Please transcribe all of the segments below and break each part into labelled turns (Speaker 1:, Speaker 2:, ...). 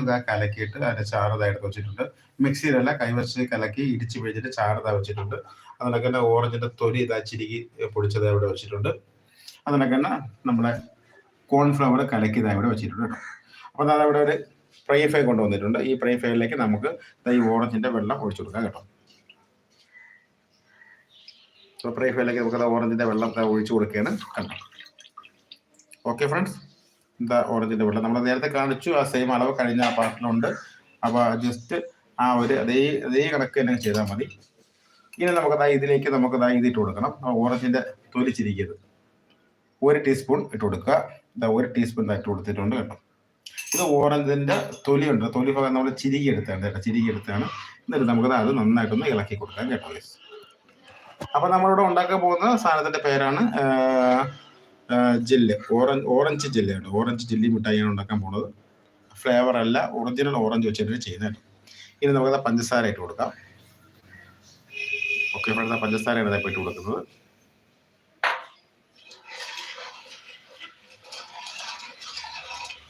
Speaker 1: ഇതാ കലക്കിയിട്ട് അതിന്റെ ചാറത എടുത്ത് വെച്ചിട്ടുണ്ട്. മിക്സിയിലല്ല കൈവച്ച് കലക്കി ഇടിച്ച് പിഴിഞ്ഞിട്ട് ചാറത വെച്ചിട്ടുണ്ട്. അതിനൊക്കെ തന്നെ ഓറഞ്ചിന്റെ തൊലി ഇതാ ചിരികി പൊടിച്ചത് ഇവിടെ വെച്ചിട്ടുണ്ട്. അതിനൊക്കെ തന്നെ നമ്മുടെ കോൺഫ്ലവർ കലക്കി ഇവിടെ വെച്ചിട്ടുണ്ട് കേട്ടോ. അപ്പോൾ അത് അവിടെ ഒരു ഫ്രൈ ഫൈ കൊണ്ടുവന്നിട്ടുണ്ട്. ഈ ഫ്രൈ ഫൈയിലേക്ക് നമുക്ക് ഈ ഓറഞ്ചിന്റെ വെള്ളം ഒഴിച്ചു കൊടുക്കാം കേട്ടോ. പ്രൈ ഫൈയിലേക്ക് നമുക്ക് ഓറഞ്ചിന്റെ വെള്ളം ഒഴിച്ചു കൊടുക്കുകയാണ്. കണ്ടോ? ഓക്കെ ഫ്രണ്ട്സ് എന്താ ഓറഞ്ചിന്റെ വെള്ളം നമ്മൾ നേരത്തെ കാണിച്ചു ആ സെയിം അളവ് കഴിഞ്ഞ ആ പാർട്ടിലുണ്ട് അപ്പോൾ ജസ്റ്റ് ആ ഒരു അതേ അതേ കണക്ക് തന്നെ ചെയ്താൽ മതി. ഇനി നമുക്ക് ഇതിലേക്ക് നമുക്ക് ഇതിട്ട് കൊടുക്കണം. ഓറഞ്ചിന്റെ തൊലിച്ചിരിക്കുന്നത്. ഒരു ടീസ്പൂൺ ഇട്ട് കൊടുക്കുക. ഇതാ ഒരു ടീസ്പൂൺ ഇട്ട് കൊടുത്തിട്ടുണ്ട് കേട്ടോ. ഇത് ഓറഞ്ചിന്റെ തൊലിയുണ്ട്. തൊലി ഭാഗം നമ്മൾ ചിരികി എടുത്താണ് കേട്ടോ. ചിരികി എടുത്താണ്. എന്നിട്ട് നമുക്ക് അത് നന്നായിട്ടൊന്ന് ഇളക്കി കൊടുക്കാം കേട്ടോ അപ്പോൾ അപ്പൊ നമ്മളിവിടെ ഉണ്ടാക്കാൻ പോകുന്ന സാധനത്തിന്റെ പേരാണ് ജില്ല്. ഓറഞ്ച് ഓറഞ്ച് ജെല്ലാണ് ഓറഞ്ച് ജില്ലി മിഠായിയാണ് ഉണ്ടാക്കാൻ പോണത്. ഫ്ലേവർ അല്ല ഒറിജിനൽ ഓറഞ്ച് വെച്ചിട്ട് ചെയ്യുന്നത് ഇനി നമുക്ക് പഞ്ചസാര ഇട്ട് കൊടുക്കാം. ഓക്കെ ഫ്രണ്ട്സ് പഞ്ചസാരയാണ് ഇതായി ഇട്ട് കൊടുക്കുന്നത്.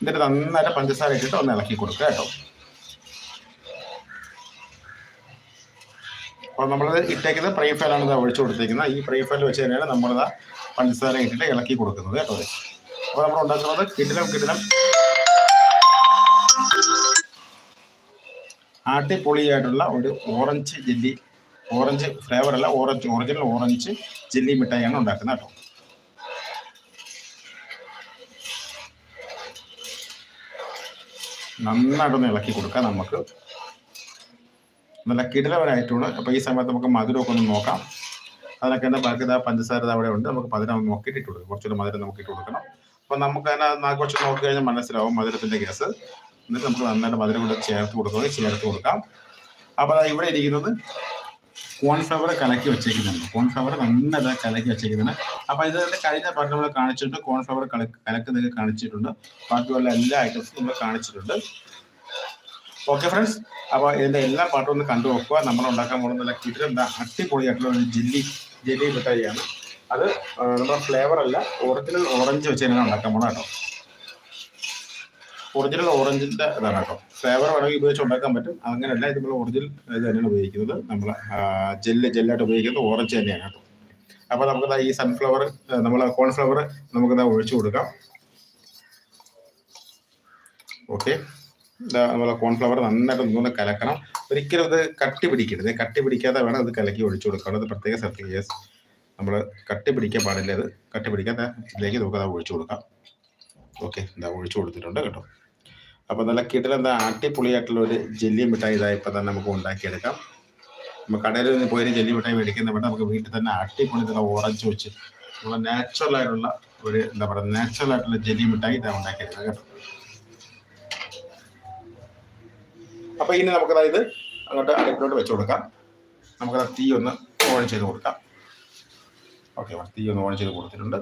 Speaker 1: എന്നിട്ട് നന്നായിട്ട് പഞ്ചസാര ഇട്ടിട്ട് ഒന്ന് ഇളക്കി കൊടുക്കുക കേട്ടോ. അപ്പോൾ നമ്മൾ ഇട്ടേക്കുന്നത് ഫ്രൈ ഫയലാണ് ഇത് ഒഴിച്ചു കൊടുത്തേക്കുന്നത്. ഈ ഫ്രൈ ഫയൽ വെച്ച് തന്നെയാണ് നമ്മളിത് പഞ്ചസാര ഇട്ടിട്ട് ഇളക്കി കൊടുക്കുന്നത് കേട്ടോ അപ്പോൾ നമ്മൾ ഉണ്ടാക്കുന്നത് കിടിലം കിടിലം. അടിപൊളിയായിട്ടുള്ള ഒരു ഓറഞ്ച് ജെല്ലി ഓറഞ്ച് ഫ്ലേവർ അല്ല ഓറഞ്ച് ഒറിജിനൽ ഓറഞ്ച് ജെല്ലി മിഠായിയാണ് ഉണ്ടാക്കുന്നത് കേട്ടോ. നന്നായിട്ടൊന്ന് ഇളക്കി കൊടുക്കാം നമുക്ക്. നല്ല കിടലവരായിട്ടുണ്ട് അപ്പോൾ ഈ സമയത്ത് നമുക്ക് മധുരമൊക്കെ ഒന്ന് നോക്കാം. അതിനൊക്കെ ബാക്കി പഞ്ചസാര അവിടെ ഉണ്ട്. നമുക്ക് മധുരം നോക്കിയിട്ട് കൊടുക്കാം. കുറച്ചുകൂടി മധുരം നമുക്ക് കൊടുക്കണം. അപ്പോൾ നമുക്ക് അതിനെ കുറച്ച് നോക്കി കഴിഞ്ഞാൽ മനസ്സിലാവും മധുരത്തിന്റെ കേസ്. എന്നിട്ട് നമുക്ക് നന്നായിട്ട് മധുരം കൂടെ ചേർത്ത് കൊടുക്കുക ചേർത്ത് കൊടുക്കാം. അപ്പോൾ ഇവിടെ ഇരിക്കുന്നത് കോൺഫ്ലവർ കലക്കി വെച്ചേക്കുന്നുണ്ട്. കോൺഫ്ലവർ നന്നായിട്ട് കലക്കി വെച്ചേക്കുന്നുണ്ട്. അപ്പോൾ ഇത് കഴിഞ്ഞ പാട്ട് നമ്മൾ കാണിച്ചിട്ടുണ്ട്. കോൺഫ്ലവർ കലക്ക് കലക്കുന്നത് കാണിച്ചിട്ടുണ്ട്. പാട്ടുകളിലെ എല്ലാ ഐറ്റംസും നമ്മൾ കാണിച്ചിട്ടുണ്ട്. ഓക്കെ ഫ്രണ്ട്സ് അപ്പോൾ ഇതിന്റെ എല്ലാ പാട്ടും ഒന്ന് കണ്ടു നോക്കുക. നമ്മൾ ഉണ്ടാക്കാൻ പോകുന്ന നല്ല കിട്ടുന്ന അടിപൊളിയായിട്ടുള്ള ഒരു ജില്ലി ജെല്ലി മിഠായിയാണ് അത് നമ്മുടെ ഫ്ലേവർ അല്ല. ഒറിജിനൽ ഓറഞ്ച് വെച്ച് തന്നെയാണ് ഉണ്ടാക്കാൻ പോണ കേട്ടോ ഒറിജിനൽ ഓറഞ്ചിന്റെ ഇതാണ് കേട്ടോ. ഫ്ലേവർ വേണമെങ്കിൽ ഉപയോഗിച്ച് ഉണ്ടാക്കാൻ പറ്റും. അങ്ങനെയല്ല ഇത് നമ്മൾ ഒറിജിനൽ ഇത് തന്നെയാണ് ഉപയോഗിക്കുന്നത്. നമ്മൾ ജെല്ല് ജെല്ലായിട്ട് ഉപയോഗിക്കുന്നത് ഓറഞ്ച് തന്നെയാണ് കേട്ടോ. അപ്പോൾ നമുക്ക് ഈ സൺഫ്ലവർ നമ്മൾ കോൺഫ്ലവർ നമുക്ക് ഒഴിച്ചു കൊടുക്കാം. ഓക്കെ നമ്മളെ കോൺഫ്ലവർ നന്നായിട്ട് ഒന്നുകൂടെ കലക്കണം. ഒരിക്കലും അത് കട്ടി പിടിക്കരുത്. കട്ടി പിടിക്കാതെ വേണം അത് കലക്കി ഒഴിച്ചു കൊടുക്കണം അത് പ്രത്യേക സ്ഥലത്ത് യെസ് നമ്മൾ കട്ടി പിടിക്കാൻ പാടില്ല അത്. കട്ടി പിടിക്കാത്ത ഇതിലേക്ക് നമുക്ക് അത് ഒഴിച്ചു കൊടുക്കാം. ഓക്കെ എന്താ ഒഴിച്ചു കൊടുത്തിട്ടുണ്ട് കേട്ടോ. അപ്പോൾ നല്ല കിടലെന്താ അടിപൊളിയായിട്ടുള്ള ഒരു ജെല്ലി മിഠായി ഇതായി ഇപ്പം തന്നെ നമുക്ക് ഉണ്ടാക്കിയെടുക്കാം. നമ്മൾ കടയിൽ നിന്ന് പോയി ജെല്ലി മിഠായി മേടിക്കുന്ന വേണ്ട നമുക്ക് വീട്ടിൽ തന്നെ അടിപൊളി തന്നെ ഓറഞ്ച് വെച്ച് നമ്മൾ നാച്ചുറൽ ആയിട്ടുള്ള ഒരു എന്താ പറയുക നാച്ചുറൽ ആയിട്ടുള്ള ജെല്ലി മിഠായി ഇതാ ഉണ്ടാക്കിയെടുക്കാം കേട്ടോ. അപ്പോൾ ഇനി നമുക്ക് ഇത് അങ്ങോട്ട് അടുപ്പിലോട്ട് വെച്ച് കൊടുക്കാം. നമുക്കത് തീ ഒന്ന് ഓൺ ചെയ്ത് കൊടുക്കാം. ഓക്കെ തീ ഒന്ന് ഓൺ ചെയ്ത് കൊടുത്തിട്ടുണ്ട്.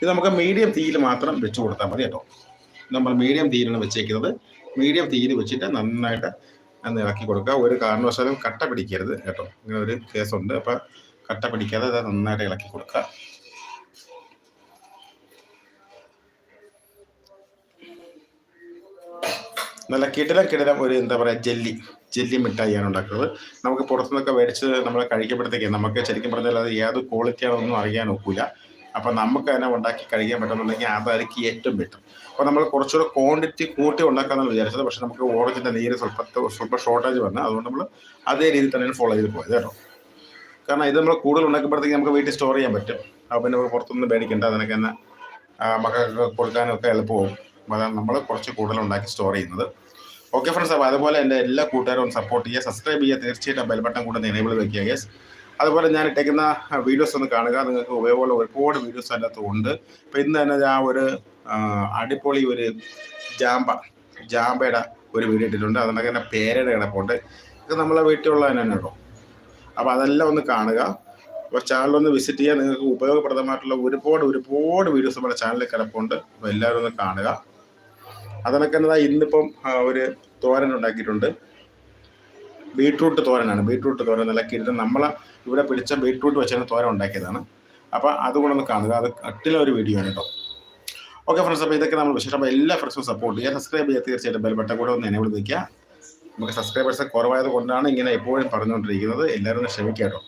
Speaker 1: ഇത് നമുക്ക് മീഡിയം തീയിൽ മാത്രം വെച്ച് കൊടുത്താൽ മതി കേട്ടോ. നമ്മൾ മീഡിയം തീയിലാണ് വെച്ചേക്കുന്നത്. മീഡിയം തീയിൽ വെച്ചിട്ട് നന്നായിട്ട് അന്ന് ഇളക്കി കൊടുക്കുക. ഒരു കാരണവശാലും കട്ട പിടിക്കരുത് കേട്ടോ. ഇങ്ങനെ ഒരു കേസുണ്ട്. അപ്പം കട്ട പിടിക്കാതെ അത് നന്നായിട്ട് ഇളക്കി കൊടുക്കുക. നല്ല കിടിലം കിടിലം ഒരു എന്താ പറയുക ജെല്ലി ജെല്ലി മിഠായിയാണ് ഉണ്ടാക്കുന്നത്. നമുക്ക് പുറത്തുനിന്നൊക്കെ മേടിച്ച് നമ്മൾ കഴിക്കുമ്പോഴത്തേക്ക് നമുക്ക് ശരിക്കും പറഞ്ഞാൽ അത് ഏത് ക്വാളിറ്റിയാണെന്നൊന്നും അറിയാൻ ഒക്കില്ല അപ്പം നമുക്ക് തന്നെ ഉണ്ടാക്കി കഴിക്കാൻ പറ്റുന്നുണ്ടെങ്കിൽ അതായിരിക്കും ഏറ്റവും ബെറ്റർ അപ്പോൾ നമ്മൾ കുറച്ചുകൂടെ ക്വാണ്ടിറ്റി കൂട്ടി ഉണ്ടാക്കാമെന്നാണ് വിചാരിച്ചത്. പക്ഷെ നമുക്ക് ഓറഞ്ചിന്റെ നീര് സ്വല്പ സ്വല്പ ഷോർട്ടേജ് വന്ന് അതുകൊണ്ട് നമ്മൾ അതേ രീതിയിൽ തന്നെയാണ് ഫോളോ ചെയ്ത് പോയത് കേട്ടോ. കാരണം ഇത് നമ്മൾ കൂടുതൽ ഉണ്ടാക്കുമ്പോഴത്തേക്ക് നമുക്ക് വീട്ടിൽ സ്റ്റോർ ചെയ്യാൻ പറ്റും. അപ്പോൾ പിന്നെ പുറത്തുനിന്ന് മേടിക്കേണ്ട അതിനൊക്കെ തന്നെ മക്കൾക്ക് കൊടുക്കാനൊക്കെ എളുപ്പവും അതാണ് നമ്മൾ കുറച്ച് കൂടുതൽ ഉണ്ടാക്കി സ്റ്റോർ ചെയ്യുന്നത്. ഓക്കെ ഫ്രണ്ട്സ് അപ്പോൾ അതുപോലെ എന്റെ എല്ലാ കൂട്ടുകാരും സപ്പോർട്ട് ചെയ്യുക സബ്സ്ക്രൈബ് ചെയ്യുക. തീർച്ചയായിട്ടും ബെൽ ബട്ടൺ കൂടെ എനേബിൾ വെക്കുക യെസ് അതുപോലെ ഞാൻ ഇട്ടേക്കുന്ന വീഡിയോസ് ഒന്ന് കാണുക. നിങ്ങൾക്ക് ഉപയോഗമുള്ള ഒരുപാട് വീഡിയോസ് അതിനകത്ത് ഉണ്ട്. ഇപ്പം ഇന്ന് തന്നെ ഞാൻ ഒരു അടിപൊളി ഒരു ജാമ്പ ജാമ്പയുടെ ഒരു വീഡിയോ ഇട്ടിട്ടുണ്ട്. അതിനൊക്കെ തന്നെ പേരയുടെ കിടപ്പുണ്ട്. ഇത് നമ്മളെ വീട്ടിലുള്ള തന്നെ കേട്ടോ. അപ്പോൾ അതെല്ലാം ഒന്ന് കാണുക. അപ്പോൾ ചാനലൊന്ന് വിസിറ്റ് ചെയ്യുക. നിങ്ങൾക്ക് ഉപയോഗപ്രദമായിട്ടുള്ള ഒരുപാട് ഒരുപാട് വീഡിയോസ് നമ്മുടെ ചാനലിൽ കിടപ്പുണ്ട്. അപ്പോൾ എല്ലാവരും ഒന്ന് കാണുക. അതിനൊക്കെ എന്നതാ ഇന്നിപ്പം ഒരു തോരൻ ഉണ്ടാക്കിയിട്ടുണ്ട്. ബീട്രൂട്ട് തോരനാണ്. ബീട്രൂട്ട് തോരൻ നല്ല കിരുന്ന നമ്മളെ ഇവിടെ പിടിച്ച ബീട്രൂട്ട് വെച്ചാണ് തോരൻ ഉണ്ടാക്കിയതാണ്. അപ്പോൾ അതുകൂടെ ഒന്ന് കാണുക. അത് കട്ടിലെ ഒരു വീഡിയോ ആണ് കേട്ടോ. ഓക്കെ ഫ്രണ്ട്സ് അപ്പോൾ ഇതൊക്കെ നമ്മൾ വിശേഷം. അപ്പോൾ എല്ലാ ഫ്രണ്ട്സും സപ്പോർട്ട് ചെയ്യുക. സബ്സ്ക്രൈബ് ചെയ്യുക തീർച്ചയായിട്ടും. ബെൽ ബട്ടൺ കൂടെ ഒന്ന് എനേബിൾ വിളിക്കുക നമുക്ക് സബ്സ്ക്രൈബേഴ്സ് കുറവായത് കൊണ്ടാണ് ഇങ്ങനെ എപ്പോഴും പറഞ്ഞുകൊണ്ടിരിക്കുന്നത്. എല്ലാവരും ഒന്ന് ക്ഷമിക്കുക കേട്ടോ.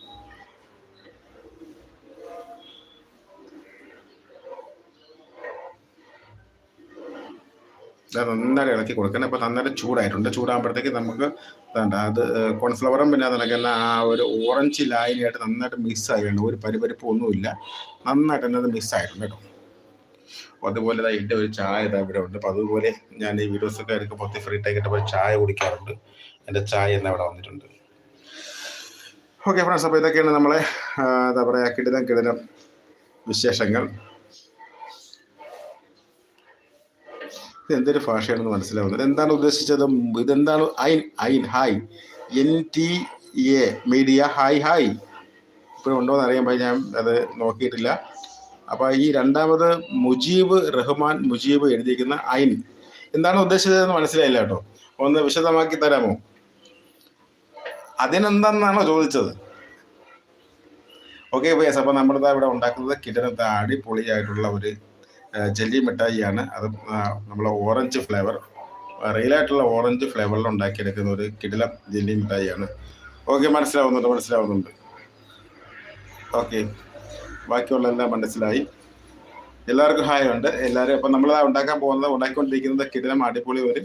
Speaker 1: ഇത് നന്നായിട്ട് ഇളക്കി കൊടുക്കണം. ഇപ്പോൾ നന്നായിട്ട് ചൂടായിട്ടുണ്ട്. ചൂടാകുമ്പോഴത്തേക്ക് നമുക്ക് അത് കോൺഫ്ലവറും പിന്നെ അതിനൊക്കെ ആ ഒരു ഓറഞ്ച് ലായനിയായിട്ട് നന്നായിട്ട് മിക്സ് ആയിട്ടുണ്ട്. ഒരു പരിപരിപ്പ് ഒന്നുമില്ല. നന്നായിട്ട് തന്നെ അത് മിക്സ് ആയിട്ടുണ്ട് കേട്ടോ. അപ്പോൾ അതുപോലെ ഇതാ എന്റെ ഒരു ചായ ഇതാ ഇവിടെ ഉണ്ട്. അപ്പോൾ അതുപോലെ ഞാൻ ഈ വീഡിയോസൊക്കെ എടുക്കുമ്പോൾ ഫ്രീ ടൈം പോയി ചായ കുടിക്കാറുണ്ട്. എന്റെ ചായ എന്നാ ഇവിടെ വന്നിട്ടുണ്ട്. ഓക്കെ ഫ്രണ്ട്സ് അപ്പോൾ ഇതൊക്കെയാണ് നമ്മളെ എന്താ പറയുക കിടിലം കിടിലം വിശേഷങ്ങൾ. ഇത് എന്തൊരു ഭാഷയാണെന്ന് മനസ്സിലാവുന്നത്. എന്താണ് ഉദ്ദേശിച്ചത്? ഇതെന്താണ് ഐ ഐൻ hi. N T A media hi hi. ഇപ്പോഴും ഉണ്ടോ എന്ന് അറിയാൻ ഞാൻ അത് നോക്കിയിട്ടില്ല. അപ്പോൾ ഈ രണ്ടാമത് മുജീബ് റഹ്മാൻ മുജീബ് എഴുതിയിരിക്കുന്ന ഐൻ. എന്താണ് ഉദ്ദേശിച്ചതെന്ന് മനസ്സിലായില്ല കേട്ടോ. ഒന്ന് വിശദമാക്കി തരാമോ? അതിനെന്താണെന്നാണോ ചോദിച്ചത്. ഓക്കെ ബേസ് അപ്പോൾ നമ്മളിതാ ഇവിടെ ഉണ്ടാക്കുന്നത് കിടനത്തെ അടിപൊളിയായിട്ടുള്ള ഒരു ജെല്ലി മിഠായിയാണ്. അത് നമ്മൾ ഓറഞ്ച് ഫ്ലേവർ. റിയലായിട്ടുള്ള ഓറഞ്ച് ഫ്ലേവറിൽ ഉണ്ടാക്കിയെടുക്കുന്ന ഒരു കിടില ജെല്ലി മിഠായിയാണ്. ഓക്കെ മനസ്സിലാവുന്നുണ്ട് മനസ്സിലാവുന്നുണ്ട്. ഓക്കെ ബാക്കിയുള്ള എല്ലാം മനസ്സിലായി. എല്ലാവർക്കും ഹായ് ഉണ്ട്. എല്ലാവരും അപ്പം നമ്മൾ ഉണ്ടാക്കാൻ പോകുന്നത് ഉണ്ടാക്കിക്കൊണ്ടിരിക്കുന്നത് കിടിലം അടിപൊളി ഒരു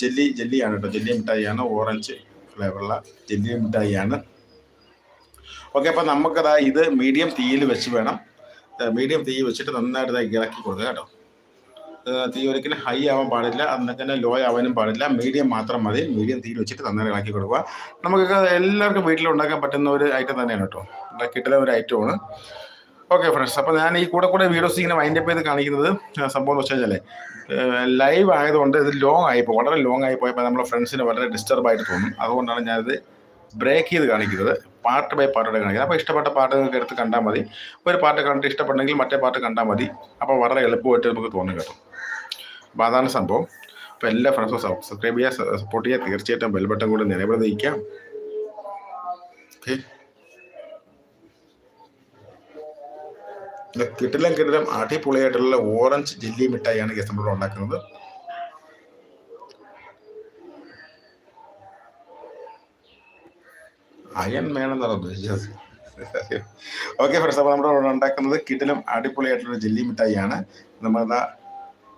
Speaker 1: ജെല്ലി ജെല്ലിയാണ് കേട്ടോ. ജെല്ലി മിഠായിയാണ് ഓറഞ്ച് ഫ്ലേവറുള്ള ജെല്ലി മിഠായിയാണ്. ഓക്കെ അപ്പം നമുക്കതാ ഇത് മീഡിയം തീയിൽ വെച്ച് വേണം. മീഡിയം തീ വെച്ചിട്ട് നന്നായിട്ട് ഇളക്കി കൊടുക്കുക കേട്ടോ. തീ ഒരിക്കലും ഹൈ ആവാൻ പാടില്ല അന്നൊക്കെ തന്നെ ലോ ആവാനും പാടില്ല. മീഡിയം മാത്രം മതി. മീഡിയം തീയിൽ വെച്ചിട്ട് നന്നായിട്ട് ഇളക്കി കൊടുക്കുക. നമുക്ക് എല്ലാവർക്കും വീട്ടിൽ ഉണ്ടാക്കാൻ പറ്റുന്ന ഒരു ഐറ്റം തന്നെയാണ് കേട്ടോ. കിട്ടുന്ന ഒരു ഐറ്റമാണ് ഓക്കെ ഫ്രണ്ട്സ് അപ്പോൾ ഞാൻ ഈ കൂടെ കൂടെ വീഡിയോസ് ഇങ്ങനെ വൈൻഡ് അപ്പ് ചെയ്ത് കാണിക്കുന്നത് സംഭവം എന്ന് വെച്ച് കഴിഞ്ഞാൽ ലൈവ് ആയതുകൊണ്ട് ഇത് ലോങ് ആയിപ്പോൾ വളരെ ലോങ് ആയി പോയപ്പോൾ നമ്മുടെ ഫ്രണ്ട്സിന് വളരെ ഡിസ്റ്റർബ് ആയിട്ട് തോന്നും. അതുകൊണ്ടാണ് ഞാനിത് ബ്രേക്ക് ചെയ്ത് കാണിക്കുന്നത് പാർട്ട് ബൈ പാർട്ടായിട്ട് കാണിക്കുന്നത് അപ്പോൾ ഇഷ്ടപ്പെട്ട പാട്ട് നിങ്ങൾക്ക് എടുത്ത് കണ്ടാൽ മതി. ഒരു പാട്ട് കണ്ടിട്ട് ഇഷ്ടപ്പെട്ടെങ്കിൽ മറ്റേ പാട്ട് കണ്ടാൽ മതി. അപ്പോൾ വളരെ എളുപ്പമായിട്ട് നമുക്ക് തോന്നും കേട്ടോ. അപ്പോൾ അതാണ് സംഭവം. അപ്പോൾ എല്ലാ ഫ്രണ്ട്സും സബ്സ്ക്രൈബ് ചെയ്യുക സപ്പോർട്ട് ചെയ്യുക. തീർച്ചയായിട്ടും ബെൽ ബട്ടൺ കൂടെ നിലവിൽ നയിക്കാം. ഓക്കെ കിട്ടിലും കിട്ടിലും അടിപൊളിയായിട്ടുള്ള ഓറഞ്ച് ജെല്ലി മിഠായിയാണ് ഗസ് നമ്മൾ ഉണ്ടാക്കുന്നത്. അയൺ വേണമെന്നാണ് ഉദ്ദേശിച്ചത്. ഓക്കെ ഫ്രണ്ട്സ് അപ്പോൾ നമ്മുടെ ഇവിടെ ഉണ്ടാക്കുന്നത് കിട്ടിലും അടിപൊളിയായിട്ടുള്ള ജെല്ലി മിഠായിയാണ്. നമ്മൾ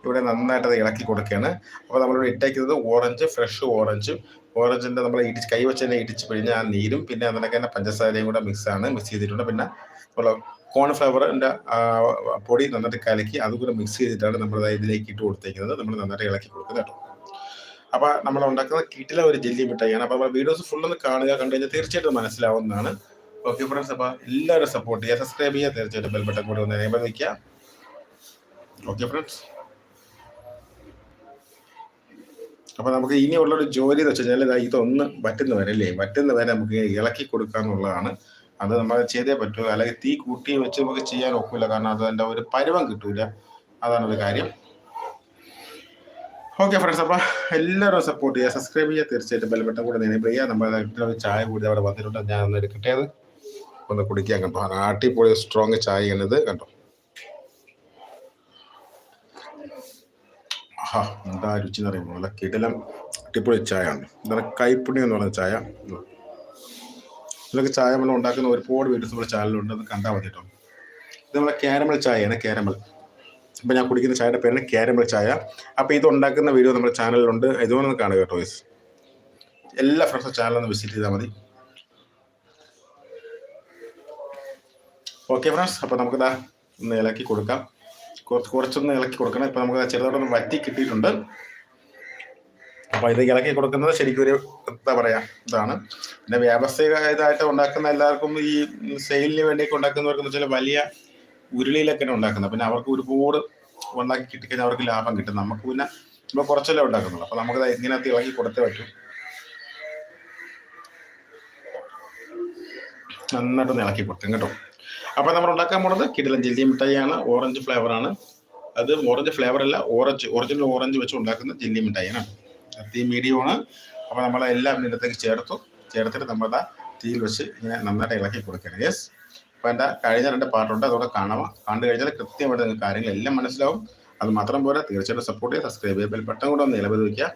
Speaker 1: ഇവിടെ നന്നായിട്ട് അത് ഇളക്കി കൊടുക്കുകയാണ്. അപ്പോൾ നമ്മളിവിടെ ഇട്ടേക്കുന്നത് ഓറഞ്ച് ഫ്രഷ് ഓറഞ്ച്. ഓറഞ്ചിന്റെ നമ്മൾ ഇടിച്ച് കൈ വെച്ച് തന്നെ ഇടിച്ച് പിഴിഞ്ഞ ആ നീരും പിന്നെ അതിനൊക്കെ തന്നെ പഞ്ചസാരയും കൂടെ മിക്സ് ആണ് മിക്സ് ചെയ്തിട്ടുണ്ട്. പിന്നെ നമ്മൾ കോൺഫ്ലവറിന്റെ പൊടി നന്നായിട്ട് കലക്കി അതും കൂടെ മിക്സ് ചെയ്തിട്ടാണ് നമ്മൾ ഇതിലേക്ക് ഇട്ട് കൊടുത്തേക്കുന്നത്. നമ്മൾ നന്നായിട്ട് ഇളക്കി കൊടുക്കുന്നത് കേട്ടോ. അപ്പോൾ നമ്മൾ ഉണ്ടാക്കുന്ന കിട്ടിലെ ഒരു ജെല്ലി മിഠായിയാണ്. അപ്പൊ വീഡിയോസ് ഫുൾ ഒന്ന് കാണുക കണ്ടു കഴിഞ്ഞാൽ തീർച്ചയായിട്ടും മനസ്സിലാവുന്നതാണ്. ഓക്കെ ഫ്രണ്ട്സ് അപ്പൊ എല്ലാവരും സപ്പോർട്ട് ചെയ്യുക സബ്സ്ക്രൈബ് ചെയ്യുക തീർച്ചയായിട്ടും ബെൽ ബട്ടൺ കൂടെ ഒന്ന് എനേബിൾ വയ്ക്കുക ഓക്കെ ഫ്രണ്ട്സ് അപ്പൊ നമുക്ക് ഇനിയുള്ളൊരു ജോലി എന്ന് വെച്ച് കഴിഞ്ഞാൽ ഇതാ ഇതൊന്ന് പറ്റുന്ന വരെ അല്ലേ? പറ്റുന്ന വരെ നമുക്ക് ഇളക്കി കൊടുക്കാന്നുള്ളതാണ്. അത് നമ്മൾ ചെയ്തേ പറ്റൂ. അല്ലെങ്കിൽ തീ കൂട്ടി വെച്ച് നമുക്ക് ചെയ്യാൻ ഒക്കില്ല. കാരണം അത് അതിന്റെ ഒരു പരുവം കിട്ടൂല. അതാണ് ഒരു കാര്യം. ഓക്കെ ഫ്രണ്ട്സ് അപ്പോൾ എല്ലാവരും സപ്പോർട്ട് ചെയ്യുക സബ്സ്ക്രൈബ് ചെയ്യുക. തീർച്ചയായിട്ടും ബെൽബട്ടൺ കൂടെ എനേബിൾ ചെയ്യുക. നമ്മൾ ചായ കൂടി അവിടെ വന്നിട്ടുണ്ട്. ഞാൻ ഒന്ന് എടുക്കട്ടെ ഒന്ന് കുടിക്കാൻ കണ്ടോ. അടിപൊളി സ്ട്രോങ് ചായ എന്നത് കണ്ടോ. ആഹാ എന്താ രുചി എന്ന് പറയുമ്പോൾ കിടലം അടിപൊളി ചായ ആണ്. കൈപ്പുണ്യം എന്ന് പറയുന്ന ചായ. ഇതൊക്കെ ചായ നമ്മൾ ഉണ്ടാക്കുന്ന ഒരുപാട് വീഡിയോസ് നമ്മുടെ ചാനലിലുണ്ട് അത് കണ്ടാൽ മതി കേട്ടോ ഇത് നമ്മുടെ കാരമൽ ചായയാണ് കാരമൽ ഇപ്പം ഞാൻ കുടിക്കുന്ന ചായയുടെ പേരാണ് ക്യാരമൽ ചായ. അപ്പോൾ ഇത് ഉണ്ടാക്കുന്ന വീഡിയോ നമ്മുടെ ചാനലിലുണ്ട്. ഇതുപോലെ കാണുക കേട്ടോ guys. എല്ലാ ഫ്രണ്ട്സും ചാനലൊന്ന് വിസിറ്റ് ചെയ്താൽ മതി. ഓക്കെ ഫ്രണ്ട്സ് അപ്പോൾ നമുക്കിതാ ഒന്ന് ഇളക്കി കൊടുക്കാം. കുറച്ച് കുറച്ചൊന്ന് ഇളക്കി കൊടുക്കണം. ഇപ്പം നമുക്ക് ചെറുതായിട്ടൊന്ന് വറ്റി കിട്ടിയിട്ടുണ്ട്. അപ്പോൾ ഇത് ഇളക്കി കൊടുക്കുന്നത് ശരിക്കും ഒരു എന്താ പറയുക ഇതാണ്. പിന്നെ വ്യാവസായിക ഇതായിട്ട് ഉണ്ടാക്കുന്ന എല്ലാവർക്കും ഈ സെയിലിന് വേണ്ടിയൊക്കെ ഉണ്ടാക്കുന്നവർക്ക് വെച്ചാൽ വലിയ ഉരുളിയിലൊക്കെയാണ് ഉണ്ടാക്കുന്നത്. പിന്നെ അവർക്ക് ഒരുപാട് ഉണ്ടാക്കി കിട്ടിക്കഴിഞ്ഞാൽ അവർക്ക് ലാഭം കിട്ടും. നമുക്ക് പിന്നെ ഇപ്പൊ കുറച്ചല്ലേ ഉണ്ടാക്കുന്നുള്ളൂ. അപ്പൊ നമുക്ക് ഇങ്ങനത്തെ ഇളക്കി കൊടുത്തേ പറ്റൂ. നന്നായിട്ട് ഇളക്കി കൊടുക്കും കേട്ടോ. അപ്പൊ നമ്മൾ ഉണ്ടാക്കാൻ പോകുന്നത് കിടിലൻ ജെല്ലി മിഠായിയാണ്. ഓറഞ്ച് ഫ്ലേവറാണ് അത് ഓറഞ്ച് ഫ്ലേവർ അല്ല ഓറഞ്ച് ഒറിജിനൽ ഓറഞ്ച് വെച്ച് ഉണ്ടാക്കുന്ന ജെല്ലി മിഠായിയാണ്. തീ മീഡിയമാണ് അപ്പോൾ നമ്മളെല്ലാം ഇതിനകത്തേക്ക് ചേർത്തു. ചേർത്തിട്ട് നമ്മൾ തീയിൽ വെച്ച് ഇങ്ങനെ നന്നായിട്ട് ഇളക്കി കൊടുക്കണം യെസ് അപ്പോൾ എന്റെ കഴിഞ്ഞ രണ്ട് പാട്ടുണ്ട് അതോടെ കാണാം. കണ്ടു കഴിഞ്ഞാൽ കൃത്യമായിട്ട് നിങ്ങൾക്ക് കാര്യങ്ങളെല്ലാം മനസ്സിലാവും. അത് മാത്രം പോരാ തീർച്ചയായിട്ടും സപ്പോർട്ട് ചെയ്യുക സബ്സ്ക്രൈബ് ചെയ്യുക ബെൽ ബട്ടൺ കൂടെ ഒന്ന് നിലവിൽ വയ്ക്കുക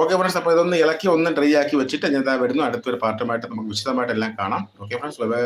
Speaker 1: ഓക്കെ ഫ്രണ്ട്സ് അപ്പോൾ ഇതൊന്ന് ഇളക്കി ഒന്ന് ഡ്രൈ ആക്കി വെച്ചിട്ട് ഞാൻ വരുന്നു. അടുത്തൊരു പാർട്ടുമായിട്ട് നമുക്ക് വിശദമായിട്ട് എല്ലാം കാണാം. Okay friends bye bye